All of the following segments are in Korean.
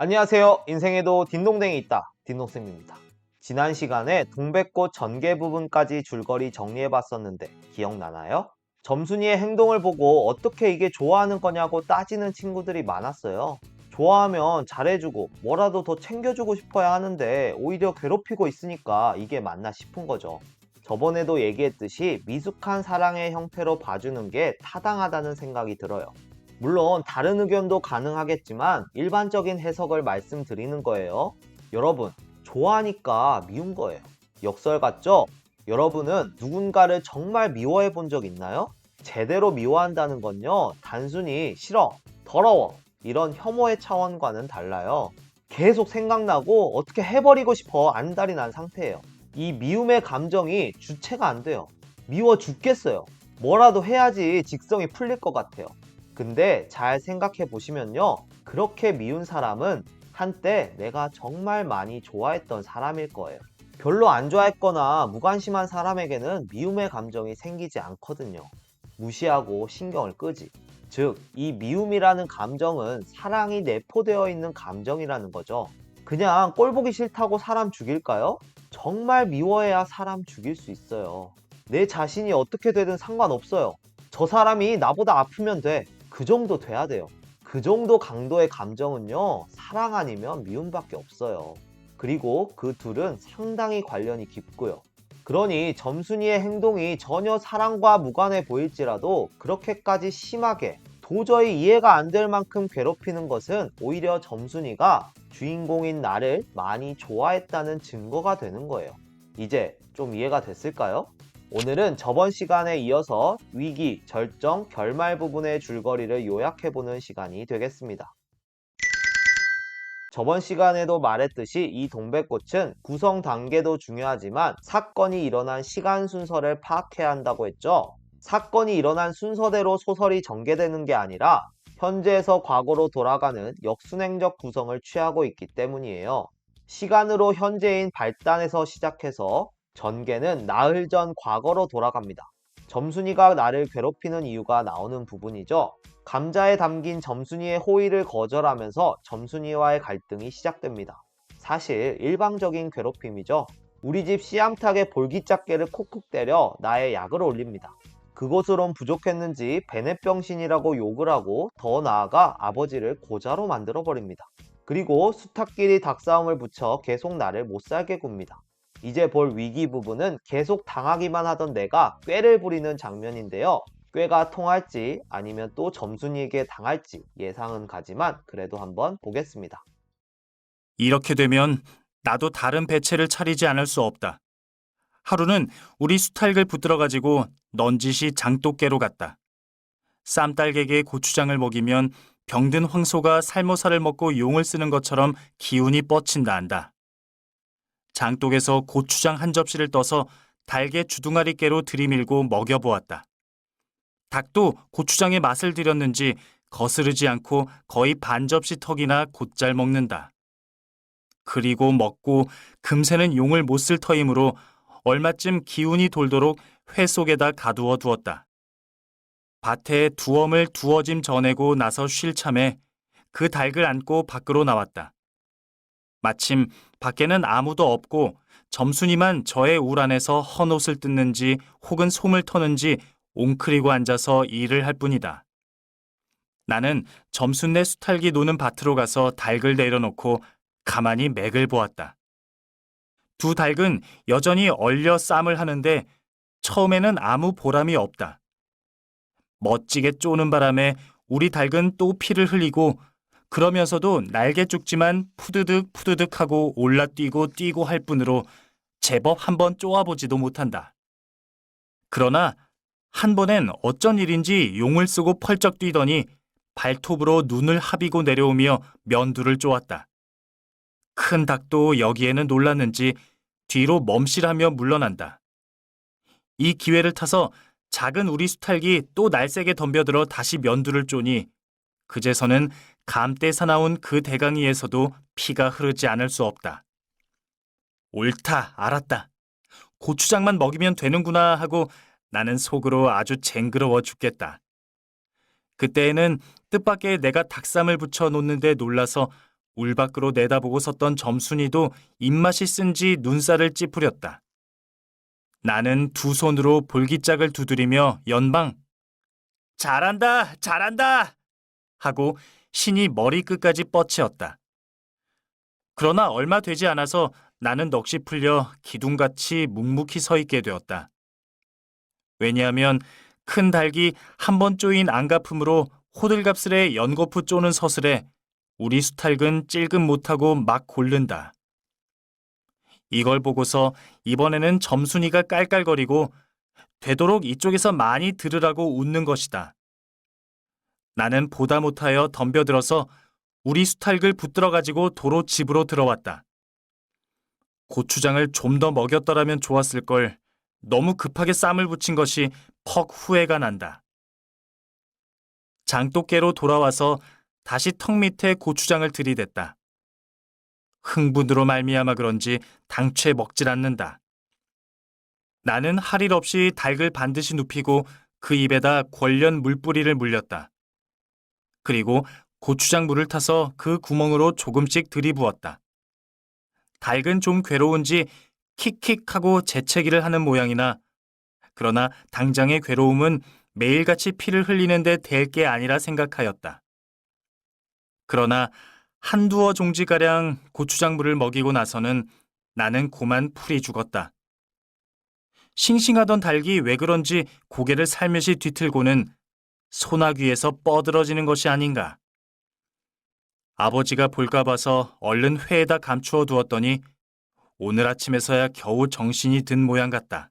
안녕하세요. 인생에도 딘동댕이 있다. 딘동쌤입니다. 지난 시간에 동백꽃 전개 부분까지 줄거리 정리해 봤었는데 기억나나요? 점순이의 행동을 보고 어떻게 이게 좋아하는 거냐고 따지는 친구들이 많았어요. 좋아하면 잘해주고 뭐라도 더 챙겨주고 싶어야 하는데 오히려 괴롭히고 있으니까 이게 맞나 싶은 거죠. 저번에도 얘기했듯이 미숙한 사랑의 형태로 봐주는 게 타당하다는 생각이 들어요. 물론 다른 의견도 가능하겠지만 일반적인 해석을 말씀드리는 거예요. 여러분, 좋아하니까 미운 거예요. 역설 같죠? 여러분은 누군가를 정말 미워해 본 적 있나요? 제대로 미워한다는 건요, 단순히 싫어, 더러워, 이런 혐오의 차원과는 달라요. 계속 생각나고 어떻게 해버리고 싶어 안달이 난 상태예요. 이 미움의 감정이 주체가 안 돼요. 미워 죽겠어요. 뭐라도 해야지 직성이 풀릴 것 같아요. 근데 잘 생각해 보시면요. 그렇게 미운 사람은 한때 내가 정말 많이 좋아했던 사람일 거예요. 별로 안 좋아했거나 무관심한 사람에게는 미움의 감정이 생기지 않거든요. 무시하고 신경을 끄지. 즉, 이 미움이라는 감정은 사랑이 내포되어 있는 감정이라는 거죠. 그냥 꼴 보기 싫다고 사람 죽일까요? 정말 미워해야 사람 죽일 수 있어요. 내 자신이 어떻게 되든 상관없어요. 저 사람이 나보다 아프면 돼. 그 정도 돼야 돼요. 그 정도 강도의 감정은요, 사랑 아니면 미움밖에 없어요. 그리고 그 둘은 상당히 관련이 깊고요. 그러니 점순이의 행동이 전혀 사랑과 무관해 보일지라도 그렇게까지 심하게 도저히 이해가 안 될 만큼 괴롭히는 것은 오히려 점순이가 주인공인 나를 많이 좋아했다는 증거가 되는 거예요. 이제 좀 이해가 됐을까요? 오늘은 저번 시간에 이어서 위기, 절정, 결말 부분의 줄거리를 요약해보는 시간이 되겠습니다. 저번 시간에도 말했듯이 이 동백꽃은 구성 단계도 중요하지만 사건이 일어난 시간 순서를 파악해야 한다고 했죠. 사건이 일어난 순서대로 소설이 전개되는 게 아니라 현재에서 과거로 돌아가는 역순행적 구성을 취하고 있기 때문이에요. 시간으로 현재인 발단에서 시작해서 전개는 나흘 전 과거로 돌아갑니다. 점순이가 나를 괴롭히는 이유가 나오는 부분이죠. 감자에 담긴 점순이의 호의를 거절하면서 점순이와의 갈등이 시작됩니다. 사실 일방적인 괴롭힘이죠. 우리 집 씨암탉의 볼기짝개를 콕콕 때려 나의 약을 올립니다. 그것으론 부족했는지 베넷병신이라고 욕을 하고 더 나아가 아버지를 고자로 만들어 버립니다. 그리고 수탉끼리 닭싸움을 붙여 계속 나를 못살게 굽니다. 이제 볼 위기 부분은 계속 당하기만 하던 내가 꾀를 부리는 장면인데요. 꾀가 통할지 아니면 또 점순이에게 당할지 예상은 가지만 그래도 한번 보겠습니다. 이렇게 되면 나도 다른 배채를 차리지 않을 수 없다. 하루는 우리 수탈을 붙들어 가지고 넌지시 장독개로 갔다. 쌈딸개게 고추장을 먹이면 병든 황소가 살모사를 먹고 용을 쓰는 것처럼 기운이 뻗친다 한다. 장독에서 고추장 한 접시를 떠서 달개 주둥아리 깨로 들이밀고 먹여보았다. 닭도 고추장의 맛을 들였는지 거스르지 않고 거의 반 접시 턱이나 곧잘 먹는다. 그리고 먹고 금새는 용을 못 쓸 터이므로 얼마쯤 기운이 돌도록 회 속에다 가두어 두었다. 밭에 두엄을 두어짐 전해고 나서 쉴 참에 그 닭을 안고 밖으로 나왔다. 마침 밖에는 아무도 없고 점순이만 저의 울 안에서 헌옷을 뜯는지 혹은 솜을 터는지 옹크리고 앉아서 일을 할 뿐이다. 나는 점순네 수탈기 노는 밭으로 가서 닭을 내려놓고 가만히 맥을 보았다. 두 닭은 여전히 얼려 쌈을 하는데 처음에는 아무 보람이 없다. 멋지게 쪼는 바람에 우리 닭은 또 피를 흘리고 그러면서도 날개 죽지만 푸드득 푸드득 하고 올라뛰고 뛰고 할 뿐으로 제법 한번 쪼아보지도 못한다. 그러나 한 번엔 어쩐 일인지 용을 쓰고 펄쩍 뛰더니 발톱으로 눈을 합이고 내려오며 면두를 쪼았다. 큰 닭도 여기에는 놀랐는지 뒤로 멈실하며 물러난다. 이 기회를 타서 작은 우리 수탈기 또 날쌔게 덤벼들어 다시 면두를 쪼니 그제서는 감때 사나운 그 대강이에서도 피가 흐르지 않을 수 없다. 옳다, 알았다. 고추장만 먹이면 되는구나 하고 나는 속으로 아주 쟁그러워 죽겠다. 그때에는 뜻밖의 내가 닭쌈을 붙여 놓는데 놀라서 울 밖으로 내다보고 섰던 점순이도 입맛이 쓴지 눈살을 찌푸렸다. 나는 두 손으로 볼기짝을 두드리며 연방 잘한다, 잘한다 하고 신이 머리끝까지 뻗치었다. 그러나 얼마 되지 않아서 나는 넋이 풀려 기둥같이 묵묵히 서 있게 되었다. 왜냐하면 큰 닭이 한 번 쪼인 안가품으로 호들갑스레 연거푸 쪼는 서슬에 우리 수탈근 찔끔 못하고 막 골른다. 이걸 보고서 이번에는 점순이가 깔깔거리고 되도록 이쪽에서 많이 들으라고 웃는 것이다. 나는 보다 못하여 덤벼들어서 우리 수탈글 붙들어 가지고 도로 집으로 들어왔다. 고추장을 좀 더 먹였더라면 좋았을 걸 너무 급하게 쌈을 붙인 것이 퍽 후회가 난다. 장독깨로 돌아와서 다시 턱 밑에 고추장을 들이댔다. 흥분으로 말미암아 그런지 당최 먹질 않는다. 나는 할 일 없이 닭을 반드시 눕히고 그 입에다 권련 물뿌리를 물렸다. 그리고 고추장 물을 타서 그 구멍으로 조금씩 들이부었다. 닭은 좀 괴로운지 킥킥하고 재채기를 하는 모양이나 그러나 당장의 괴로움은 매일같이 피를 흘리는데 될 게 아니라 생각하였다. 그러나 한두어 종지가량 고추장물을 먹이고 나서는 나는 고만 풀이 죽었다. 싱싱하던 닭이 왜 그런지 고개를 살며시 뒤틀고는 소나귀에서 뻗으러지는 것이 아닌가. 아버지가 볼까 봐서 얼른 회에다 감추어 두었더니 오늘 아침에서야 겨우 정신이 든 모양 같다.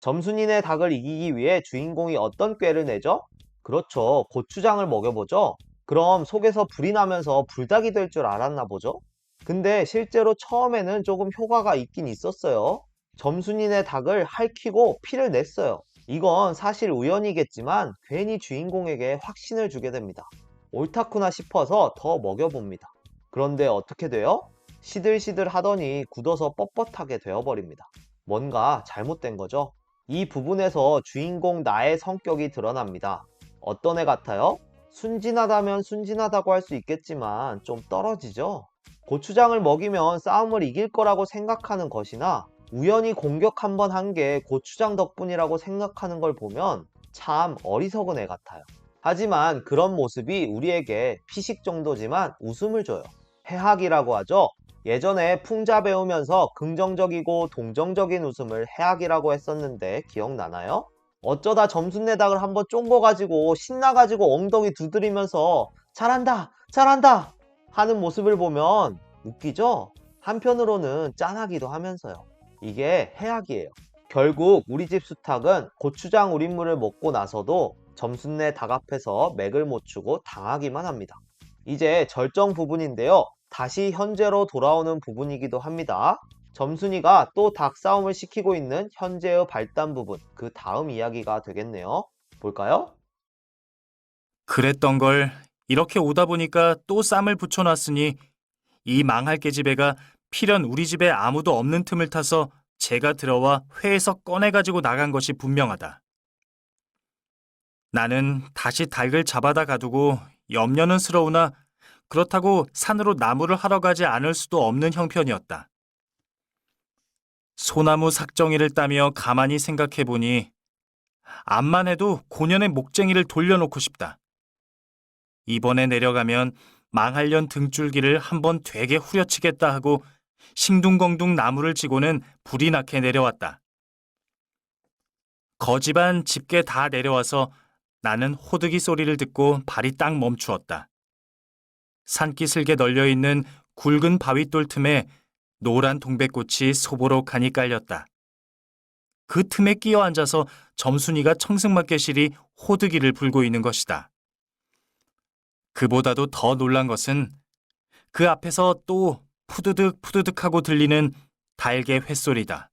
점순이네 닭을 이기기 위해 주인공이 어떤 꾀를 내죠? 그렇죠. 고추장을 먹여보죠. 그럼 속에서 불이 나면서 불닭이 될 줄 알았나 보죠? 근데 실제로 처음에는 조금 효과가 있긴 있었어요. 점순이네 닭을 할퀴고 피를 냈어요. 이건 사실 우연이겠지만 괜히 주인공에게 확신을 주게 됩니다. 옳다구나 싶어서 더 먹여봅니다. 그런데 어떻게 돼요? 시들시들 하더니 굳어서 뻣뻣하게 되어버립니다. 뭔가 잘못된 거죠? 이 부분에서 주인공 나의 성격이 드러납니다. 어떤 애 같아요? 순진하다면 순진하다고 할 수 있겠지만 좀 떨어지죠? 고추장을 먹이면 싸움을 이길 거라고 생각하는 것이나 우연히 공격 한 번 한 게 고추장 덕분이라고 생각하는 걸 보면 참 어리석은 애 같아요. 하지만 그런 모습이 우리에게 피식 정도지만 웃음을 줘요. 해학이라고 하죠. 예전에 풍자 배우면서 긍정적이고 동정적인 웃음을 해학이라고 했었는데 기억나나요? 어쩌다 점순내닭을 한번 쫑궈가지고 신나가지고 엉덩이 두드리면서 잘한다 잘한다 하는 모습을 보면 웃기죠? 한편으로는 짠하기도 하면서요. 이게 해악이에요. 결국 우리 집 수탉은 고추장 우린물을 먹고 나서도 닭 앞에서 맥을 못 추고 당하기만 합니다. 이제 절정 부분인데요. 다시 현재로 돌아오는 부분이기도 합니다. 점순이가 또 닭 싸움을 시키고 있는 현재의 발단 부분, 그 다음 이야기가 되겠네요. 볼까요? 그랬던 걸 이렇게 오다 보니까 또 쌈을 붙여놨으니 이 망할 깨지배가 필연 우리 집에 아무도 없는 틈을 타서 제가 들어와 회에서 꺼내가지고 나간 것이 분명하다. 나는 다시 닭을 잡아다 가두고 염려는 스러우나 그렇다고 산으로 나무를 하러 가지 않을 수도 없는 형편이었다. 소나무 삭정이를 따며 가만히 생각해 보니 암만 해도 고년의 목쟁이를 돌려놓고 싶다. 이번에 내려가면 망할년 등줄기를 한번 되게 후려치겠다 하고 싱둥벙둥 나무를 지고는 불이 나게 내려왔다. 거지반 집게 다 내려와서 나는 호드기 소리를 듣고 발이 딱 멈추었다. 산기슭에 널려있는 굵은 바윗돌 틈에 노란 동백꽃이 소보록하니 깔렸다. 그 틈에 끼어 앉아서 점순이가 청승맞게실이 호드기를 불고 있는 것이다. 그보다도 더 놀란 것은 그 앞에서 또 푸드득 푸드득 하고 들리는 달개 횟소리다.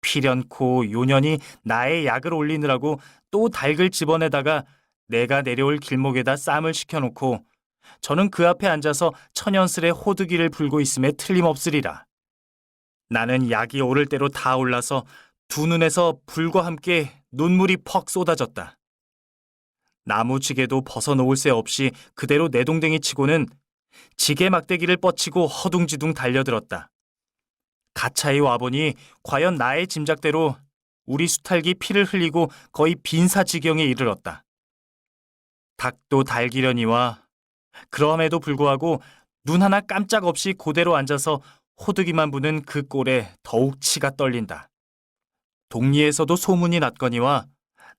필연코 요년이 나의 약을 올리느라고 또 닭을 집어내다가 내가 내려올 길목에다 쌈을 시켜놓고 저는 그 앞에 앉아서 천연스레 호두기를 불고 있음에 틀림없으리라. 나는 약이 오를 대로 다 올라서 두 눈에서 불과 함께 눈물이 퍽 쏟아졌다. 나무지게도 벗어놓을 새 없이 그대로 내동댕이 치고는 지게 막대기를 뻗치고 허둥지둥 달려들었다. 가차에 와보니 과연 나의 짐작대로 우리 수탈기 피를 흘리고 거의 빈사지경에 이르렀다. 닭도 달기려니와 그럼에도 불구하고 눈 하나 깜짝 없이 고대로 앉아서 호두기만 부는 그 꼴에 더욱 치가 떨린다. 동리에서도 소문이 났거니와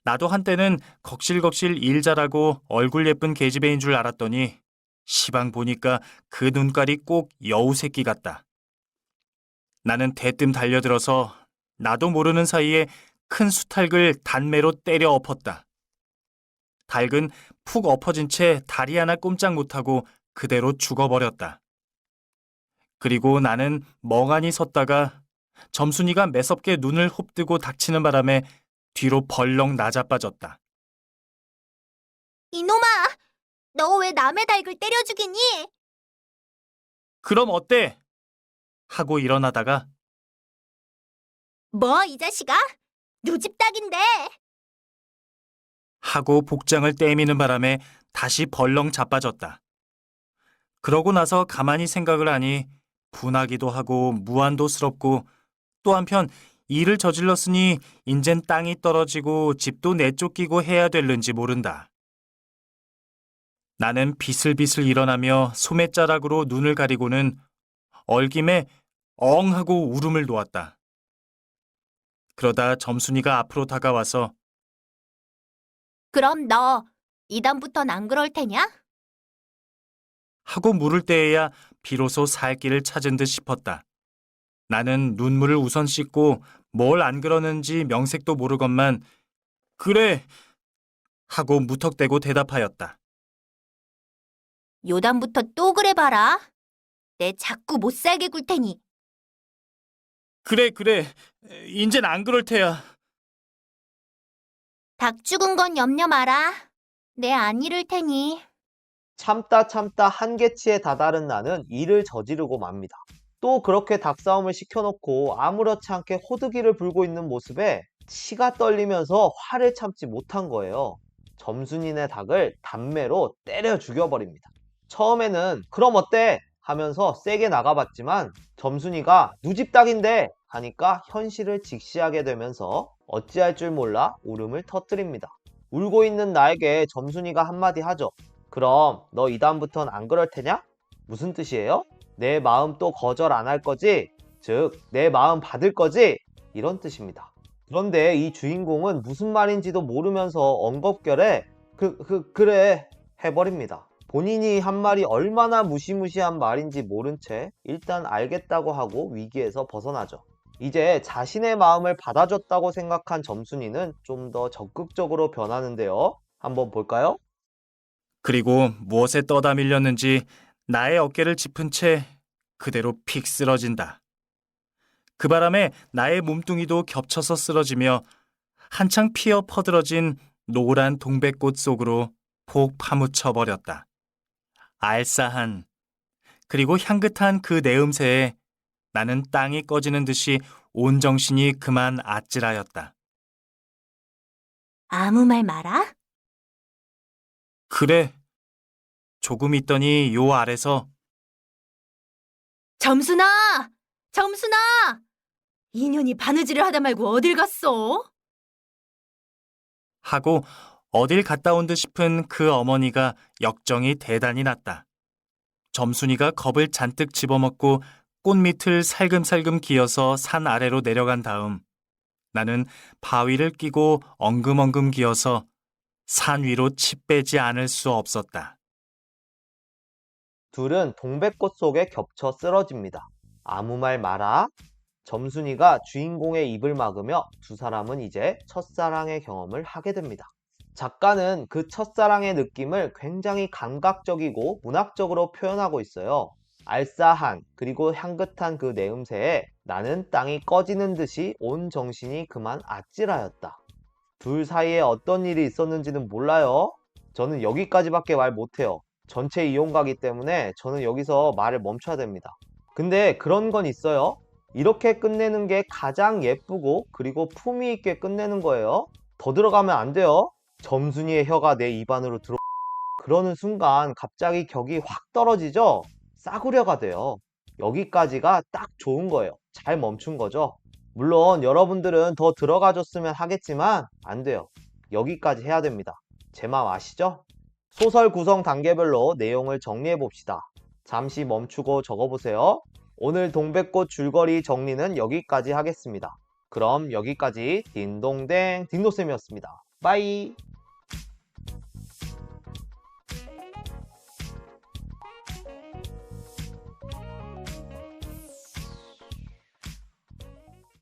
나도 한때는 걱실걱실 일 잘하고 얼굴 예쁜 계집애인 줄 알았더니 시방 보니까 그 눈깔이 꼭 여우 새끼 같다. 나는 대뜸 달려들어서 나도 모르는 사이에 큰 수탉을 단매로 때려 엎었다. 닭은 푹 엎어진 채 다리 하나 꼼짝 못하고 그대로 죽어버렸다. 그리고 나는 멍하니 섰다가 점순이가 매섭게 눈을 홉뜨고 닥치는 바람에 뒤로 벌렁 나자빠졌다. 이놈아, 너 왜 남의 닭을 때려 죽이니? 그럼 어때? 하고 일어나다가 뭐, 이 자식아? 누집 닭인데. 하고 복장을 떼미는 바람에 다시 벌렁 자빠졌다. 그러고 나서 가만히 생각을 하니 분하기도 하고 무한도스럽고 또 한편 일을 저질렀으니 인젠 땅이 떨어지고 집도 내쫓기고 해야 될는지 모른다. 나는 비슬비슬 일어나며 소매자락으로 눈을 가리고는 얼김에 엉 하고 울음을 놓았다. 그러다 점순이가 앞으로 다가와서 그럼 너 이다음부턴 안 그럴 테냐? 하고 물을 때에야 비로소 살 길을 찾은 듯 싶었다. 나는 눈물을 우선 씻고 뭘 안 그러는지 명색도 모르건만 그래 하고 무턱대고 대답하였다. 요담부터 또 그래 봐라. 내 자꾸 못 살게 굴 테니. 그래 그래 인젠 안 그럴 테야. 닭 죽은 건 염려 마라. 내 안 잃을 테니. 참다 참다 한계치에 다다른 나는 일을 저지르고 맙니다. 또 그렇게 닭싸움을 시켜놓고 아무렇지 않게 호두기를 불고 있는 모습에 치가 떨리면서 화를 참지 못한 거예요. 점순이네 닭을 단매로 때려 죽여버립니다. 처음에는 그럼 어때? 하면서 세게 나가봤지만 점순이가 누집 닭인데 하니까 현실을 직시하게 되면서 어찌할 줄 몰라 울음을 터뜨립니다. 울고 있는 나에게 점순이가 한마디 하죠. 그럼 너 이다음부턴 안 그럴 테냐? 무슨 뜻이에요? 내 마음 또 거절 안 할 거지? 즉, 내 마음 받을 거지? 이런 뜻입니다. 그런데 이 주인공은 무슨 말인지도 모르면서 엉겁결에 그, 그, 그래 해버립니다. 본인이 한 말이 얼마나 무시무시한 말인지 모른 채 일단 알겠다고 하고 위기에서 벗어나죠. 이제 자신의 마음을 받아줬다고 생각한 점순이는 좀 더 적극적으로 변하는데요. 한번 볼까요? 그리고 무엇에 떠다 밀렸는지 나의 어깨를 짚은 채 그대로 픽 쓰러진다. 그 바람에 나의 몸뚱이도 겹쳐서 쓰러지며 한창 피어 퍼들어진 노란 동백꽃 속으로 폭 파묻혀 버렸다. 알싸한 그리고 향긋한 그 내음새에 나는 땅이 꺼지는 듯이 온 정신이 그만 아찔하였다. 아무 말 마라. 그래. 조금 있더니 요 아래서 점순아! 점순아! 인연이 바느질을 하다 말고 어딜 갔어? 하고 어딜 갔다 온 듯 싶은 그 어머니가 역정이 대단히 났다. 점순이가 겁을 잔뜩 집어먹고 꽃 밑을 살금살금 기어서 산 아래로 내려간 다음 나는 바위를 끼고 엉금엉금 기어서 산 위로 치 빼지 않을 수 없었다. 둘은 동백꽃 속에 겹쳐 쓰러집니다. 아무 말 마라. 점순이가 주인공의 입을 막으며 두 사람은 이제 첫사랑의 경험을 하게 됩니다. 작가는 그 첫사랑의 느낌을 굉장히 감각적이고 문학적으로 표현하고 있어요. 알싸한 그리고 향긋한 그 내음새에 나는 땅이 꺼지는 듯이 온 정신이 그만 아찔하였다. 둘 사이에 어떤 일이 있었는지는 몰라요. 저는 여기까지밖에 말 못해요. 전체 이용가기 때문에 저는 여기서 말을 멈춰야 됩니다. 근데 그런 건 있어요. 이렇게 끝내는 게 가장 예쁘고 그리고 품위 있게 끝내는 거예요. 더 들어가면 안 돼요. 점순이의 혀가 내 입안으로 들어 그러는 순간 갑자기 격이 확 떨어지죠? 싸구려가 돼요. 여기까지가 딱 좋은 거예요. 잘 멈춘 거죠? 물론 여러분들은 더 들어가줬으면 하겠지만 안 돼요. 여기까지 해야 됩니다. 제 마음 아시죠? 소설 구성 단계별로 내용을 정리해 봅시다. 잠시 멈추고 적어보세요. 오늘 동백꽃 줄거리 정리는 여기까지 하겠습니다. 그럼 여기까지 딩동댕 딩도쌤이었습니다. 빠이!